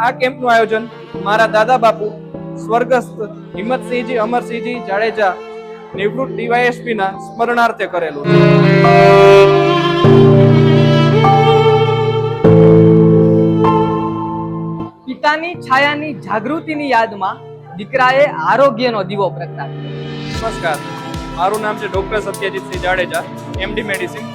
આ કેમ્પનું આયોજન મારા દાદા બાપુ સ્વર્ગસ્થ હિંમતસિંહજી અમરસિંહજી જાડેજા નિવૃત્ત ડીવાયએસપી ના સ્મરણાર્થે કરેલું પિતાની છાયાની જાગૃતિની યાદમાં દીકરાએ આરોગ્યનો દીવો પ્રગટાવ્યો. નમસ્કાર. મારું નામ છે doctor Satyajitsinh Jadeja MD medicine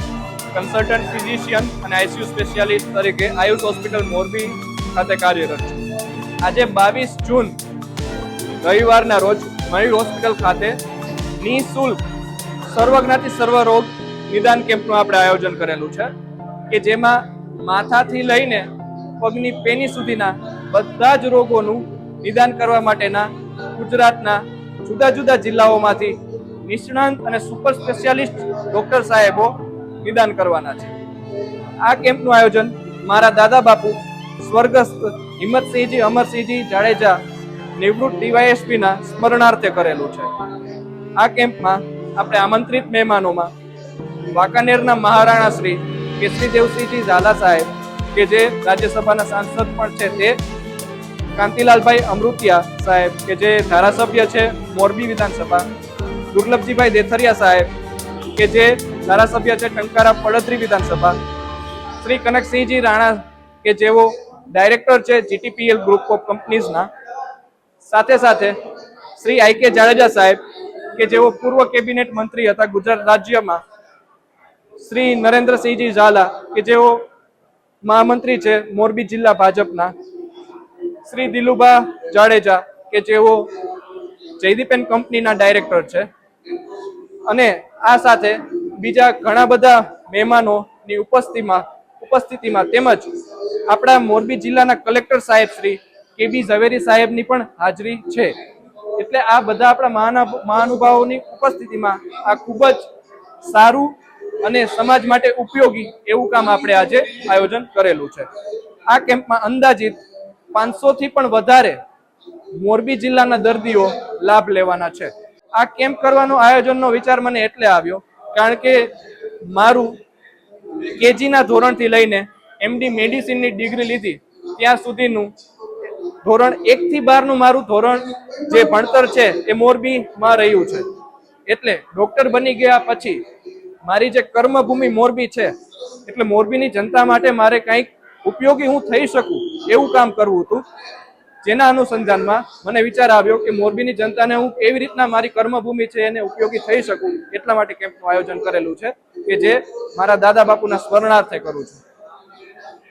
consultant physician અને આઈસીયુ સ્પેશિયાલિસ્ટ તરીકે આયુષ હોસ્પિટલ મોરબી ખાતે કાર્યરત છું આજે બાવીસ જૂન, રવિવારના રોજ મયુર હોસ્પિટલ ખાતે નિઃશુલ્ક સર્વજ્ઞાતિ સર્વ રોગ નિદાન કેમ્પનું આપણે આયોજન કરેલું છે, કે જેમાં માથાથી લઈને પગની પેની સુધીના બધા જ રોગોનું નિદાન કરવા માટેના ગુજરાતના જુદા જુદા જિલ્લાઓમાંથી નિષ્ણાંત અને સુપર સ્પેશિયાલિસ્ટ ડોક્ટર સાહેબો નિદાન કરવાના છે. આ કેમ્પનું આયોજન મારા દાદા બાપુ સ્વર્ગસ્થ હિંમતસિંહજી, અમરસિંહજી જાડેજા નિવૃત્ત ડીવાયએસપી ના સ્મરણાર્થે કરેલું છે. આ કેમ્પમાં આપણે આમંત્રિત મહેમાનોમાં વાંકાનેરના મહારાણા શ્રી કેસરીદેવસિંહજી ઝાલા સાહેબ કે જે રાજ્યસભાના સાંસદ પણ છે તે, કાંતિલાલભાઈ અમૃતિયા સાહેબ કે જે ધારાસભ્ય છે મોરબી વિધાનસભા, દુર્લભજીભાઈ દેથરિયા સાહેબ કે જે ધારાસભ્ય છે ટંકારા પડદરી વિધાનસભા, શ્રી કનકસિંહજી રાણા કે જેઓ ડાયરેક્ટર છે જીટીપીએલ ગ્રુપ ઓફ કંપનીઝના. સાથે સાથે શ્રી આઈ કે જાડેજા સાહેબ કે જેઓ પૂર્વ કેબિનેટ મંત્રી હતા ગુજરાત રાજ્યમાં. શ્રી નરેન્દ્રસિંહજી ઝાલા કે જેઓ મહામંત્રી છે મોરબી જિલ્લા ભાજપના. શ્રી દિલુભા જાડેજા કે જેઓ જયદીપેન કંપનીના ડાયરેક્ટર છે. અને આ સાથે બીજા ઘણા બધા મહેમાનોની ઉપસ્થિતિમાં ઉપસ્થિતિમાં તેમજ આપણા મોરબી જિલ્લાના કલેક્ટર સાહેબ શ્રી કે બી ઝવેરી સાહેબની પણ હાજરી છે. એટલે આ બધા આપણા મહાના- મહાનુભાવોની ઉપસ્થિતિમાં આ ખૂબ જ સારું અને સમાજ માટે ઉપયોગી એવું કામ આપણે આજે આયોજન કરેલું છે. આ કેમ્પમાં અંદાજિત પાંચસો થી પણ વધારે મોરબી જિલ્લાના દર્દીઓ લાભ લેવાના છે. આ કેમ્પ કરવાનો આયોજનનો વિચાર મને એટલે આવ્યો કારણ કે મારું કેજીના ધોરણથી લઈને એમડી મેડિસિનની ડિગ્રી લીધી, ત્યાં સુધીનું ધોરણ એક થી બારનું મારું ધોરણ જે ભણતર છે એ મોરબીમાં રહ્યું છે. એટલે ડોક્ટર બની ગયા પછી મારી જે કર્મભૂમિ મોરબી છે, એટલે મોરબીની જનતા માટે મારે કંઈક ઉપયોગી હું થઈ શકું એવું કામ કરવું હતું. જેના અનુસંધાનમાં મને વિચાર આવ્યો કે મોરબીની જનતાને હું કેવી રીતના મારી કર્મભૂમિ છે એને ઉપયોગી થઈ શકું, એટલા માટે કેમ્પનું આયોજન કરેલું છે કે જે મારા દાદા બાપુના સ્મરણાર્થે કરું છું.